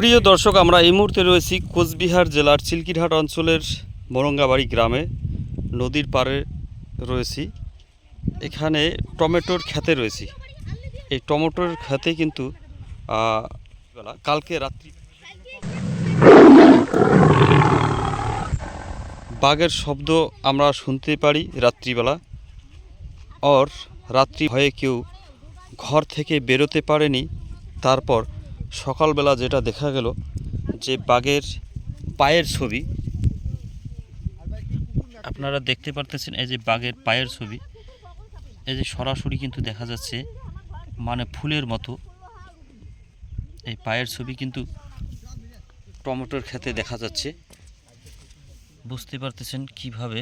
প্রিয় দর্শক, আমরা এই মুহূর্তে রয়েছি কোচবিহার জেলার চিলকিরহাট অঞ্চলের মরঙ্গাবাড়ি গ্রামে। নদীর পাড়ে রয়েছি। এখানে টমেটোর খেতে রয়েছি। এই টমেটোর খেতে কিন্তু কালকে রাত্রি। বাঘের শব্দ আমরা শুনতে পারি রাত্রিবেলা। আর রাত্রি ভয়ে কেউ ঘর থেকে বেরোতে পারেনি। তারপর সকালবেলা যেটা দেখা গেল যে বাঘের পায়ের ছবি আপনারা দেখতে পারতেছেন এই যে বাঘের পায়ের ছবি। এই যে সরাসরি কিন্তু দেখা যাচ্ছে মানে ফুলের মতো এই পায়ের ছবি কিন্তু টমেটোর খেতে দেখা যাচ্ছে। বুঝতে পারতেছেন কীভাবে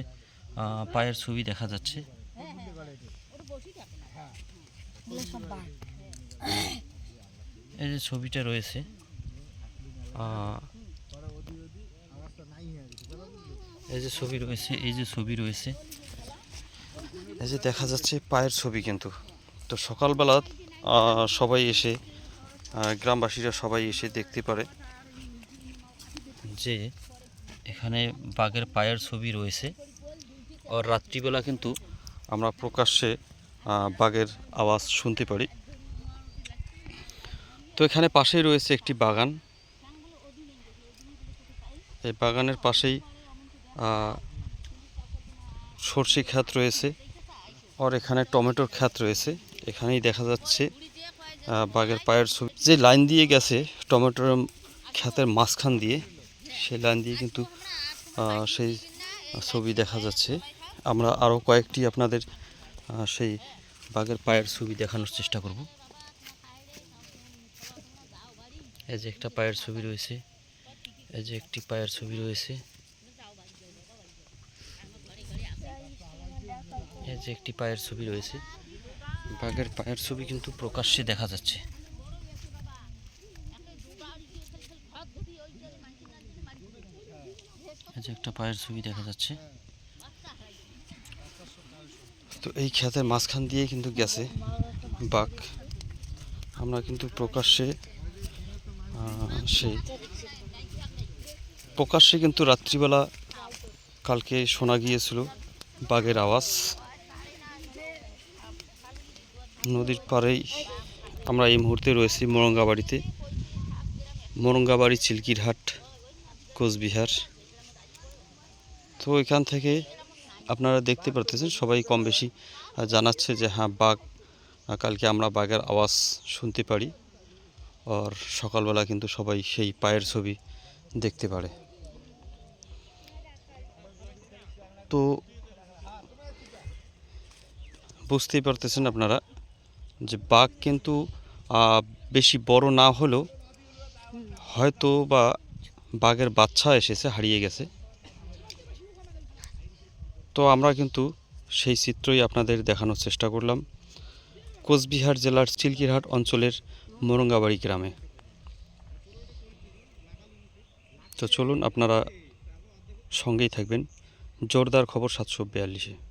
পায়ের ছবি দেখা যাচ্ছে। এই যে ছবিটা রয়েছে। এই যে ছবি রয়েছে এই যে ছবি রয়েছে। এই যে দেখা যাচ্ছে পায়ের ছবি কিন্তু। তো সকালবেলা সবাই এসে গ্রামবাসীরা সবাই এসে দেখতে পারে। যে এখানে বাঘের পায়ের ছবি রয়েছে। আর রাত্রিবেলা কিন্তু আমরা প্রকাশ্যে বাঘের আওয়াজ শুনতে পারি। তো এখানে পাশেই রয়েছে একটি বাগান। এই বাগানের পাশেই সর্ষে ক্ষেত রয়েছে আর এখানে টমেটোর ক্ষেত রয়েছে। এখানেই দেখা যাচ্ছে বাঘের পায়ের ছবি। যে লাইন দিয়ে গেছে টমেটোর ক্ষেতের মাঝখান দিয়ে, সেই লাইন দিয়ে কিন্তু সেই ছবি দেখা যাচ্ছে। আমরা আরও কয়েকটি আপনাদের সেই বাঘের পায়ের ছবি দেখানোর চেষ্টা করব। এই যে একটা পায়ের ছবি রয়েছে, এই যে একটি পায়ের ছবি রয়েছে। এই যে একটি পায়ের ছবি রয়েছে। বাঘের পায়ের ছবি কিন্তু প্রকাশ্যে দেখা যাচ্ছে। এই যে একটা পায়ের ছবি দেখা যাচ্ছে। তো এই ক্ষেতের মাঝখান দিয়ে কিন্তু গেছে বাঘ। আমরা কিন্তু প্রকাশ্যে সেই প্রকাশ্যে কিন্তু রাত্রিবেলা কালকে শোনা গিয়েছিল বাঘের আওয়াজ। নদীর পাড়েই আমরা এই মুহূর্তে রয়েছি মোরঙ্গাবাড়িতে। মোরঙ্গাবাড়ি চিলকিরহাট, কোচবিহার। তো এখান থেকে আপনারা দেখতে পারতেছেন, সবাই কম বেশি জানাচ্ছে যে হ্যাঁ বাঘ কালকে আমরা বাঘের আওয়াজ শুনতে পারি। আর সকালবেলা কিন্তু সবাই সেই পায়ের ছবি দেখতে পারে। তো বুঝতেই পারতেছেন আপনারা যে বাঘ কিন্তু বেশি বড় না হলেও হয়তো বা বাঘের বাচ্চা এসেছে, হারিয়ে গেছে। তো আমরা কিন্তু সেই চিত্রই আপনাদের দেখানোর চেষ্টা করলাম। কোচবিহার জেলার চিলকিরহাট অঞ্চলের মোরঙ্গাবাড়ি গ্রামে। তো চলুন আপনারা সঙ্গেই থাকবেন। জোরদার খবর সাতশো বিয়াল্লিশে।